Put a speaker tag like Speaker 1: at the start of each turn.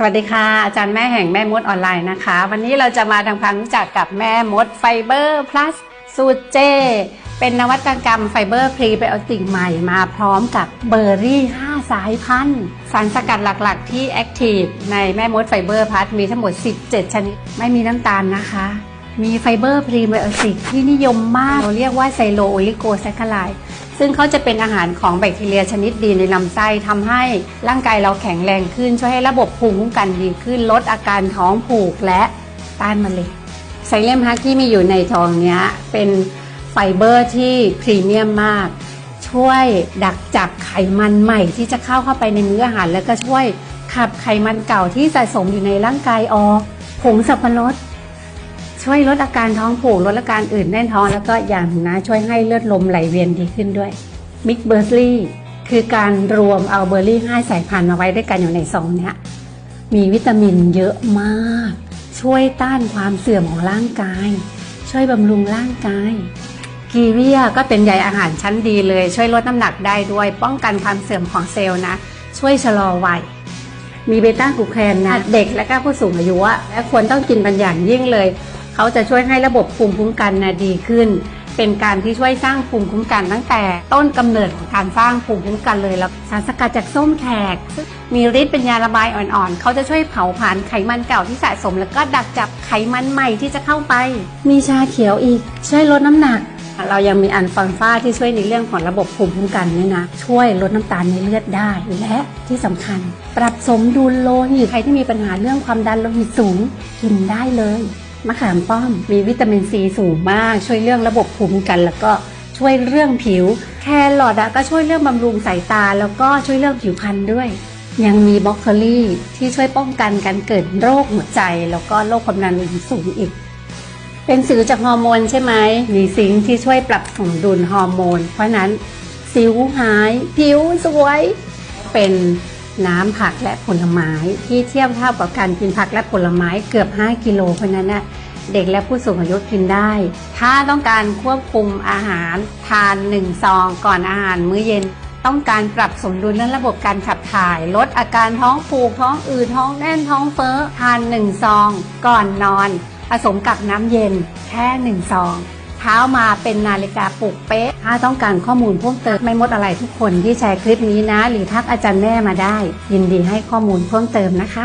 Speaker 1: สวัสดีค่ะ อาจารย์แม่แห่งแม่มดออนไลน์นะคะ วันนี้เราจะมาทำความรู้จักกับแม่มดไฟเบอร์พลัสสูตรเจ เป็นนวัตกรรมไฟเบอร์พรีไบโอติกใหม่มาพร้อมกับเบอร์รี่ 5 สายพันธุ์ สารสกัดหลักๆ ที่แอคทีฟในแม่มดไฟเบอร์พลัสมีทั้งหมด 17 ชนิด ไม่มีน้ำตาลนะคะ มีไฟเบอร์พรีไบโอติกที่นิยมมาก เราเรียกว่าไซโลโอลิโกแซคคาไล ซึ่งเขาจะเป็นอาหารของแบคทีเรียชนิดดีในลำไส้ทำให้ร่างกายเราแข็งแรงขึ้น ช่วยให้ระบบภูมิคุ้มกันดีขึ้น ลดอาการท้องผูกและต้านมะเร็งไซเลมฮักที่มีอยู่ในทองเนี้ยเป็นไฟเบอร์ที่พรีเมียมมาก ช่วยดักจับไขมันใหม่ที่จะเข้าเข้าไปในมื้ออาหาร แล้วก็ช่วยขับไขมันเก่าที่สะสมอยู่ในร่างกายออกผงสับปะรด ช่วยลดอาการท้องผูกลดอาการอื่นแน่นท้อง แล้วก็อย่างนะช่วยให้เลือดลมไหลเวียนดีขึ้นด้วยมิกเบอร์รี่คือการรวมเอาเบอร์รี่ห้าสายพันธุ์มาไว้ด้วยกันอยู่ในซองเนี้ยมีวิตามินเยอะมาก ช่วยต้านความเสื่อมของร่างกาย ช่วยบำรุงร่างกายกีเวียก็เป็นใยอาหารชั้นดีเลย ช่วยลดน้ำหนักได้ด้วย ป้องกันความเสื่อมของเซลล์นะ ช่วยชะลอวัยมีเบต้ากลูแคนนะ เด็กและก็ผู้สูงอายุอะและควรต้องกินเป็นอย่างยิ่งเลย เขาจะช่วยให้ระบบภูมิคุ้มกันนะดีขึ้น เป็นการที่ช่วยสร้างภูมิคุ้มกันตั้งแต่ต้นกำเนิดของการสร้างภูมิคุ้มกันเลยแล้วสารสกัดจากส้มแขกซึ่งมีฤทธิ์เป็นยาระบายอ่อนๆ เขาจะช่วยเผาผลาญไขมันเก่าที่สะสม แล้วก็ดักจับไขมันใหม่ที่จะเข้าไป มีชาเขียวอีก ช่วยลดน้ำหนักเรายังมีอันฟังฟ้าที่ช่วยในเรื่องของระบบภูมิคุ้มกันนี่นะ ช่วยลดน้ำตาลในเลือดได้ และที่สำคัญ ปรับสมดุลโลหิตใครที่มีปัญหาเรื่องความดันโลหิตสูงกินได้เลย มะขามป้อมมีวิตามินซีสูงมาก ช่วยเรื่องระบบภูมิคุ้มกัน แล้วก็ช่วยเรื่องผิว แครอทก็ช่วยเรื่องบำรุงสายตา แล้วก็ช่วยเรื่องผิวพรรณด้วย ยังมีบรอกโคลีที่ช่วยป้องกันการเกิดโรคหัวใจ แล้วก็โรคความดันโลหิตสูงอีก เป็นสิวจากฮอร์โมนใช่ไหมมีซิงค์ที่ช่วยปรับสมดุลฮอร์โมน เพราะนั้นสิวหาย ผิวสวย เป็น น้ำผักและผลไม้ที่เทียบเท่ากับการกินผักและผลไม้เกือบ 5 กิโลเพราะนั้นน่ะเด็กและผู้สูงอายุกินได้ ถ้าต้องการควบคุมอาหารทาน1ซองก่อนอาหารมื้อเย็น ต้องการปรับสมดุลเรื่องระบบการขับถ่าย ลดอาการท้องผูกท้องอืดท้องแน่นท้องเฟ้อทาน1ซอง ก่อนนอน ผสมกับน้ำเย็นแค่หนึ่งซอง เท้ามาเป็นนาฬิกาปลุกเป๊ะ ถ้าต้องการข้อมูลเพิ่มเติมไม่มดอะไรทุกคนที่แชร์คลิปนี้นะ หรือทักอาจารย์แม่มาได้ ยินดีให้ข้อมูลเพิ่มเติมนะคะ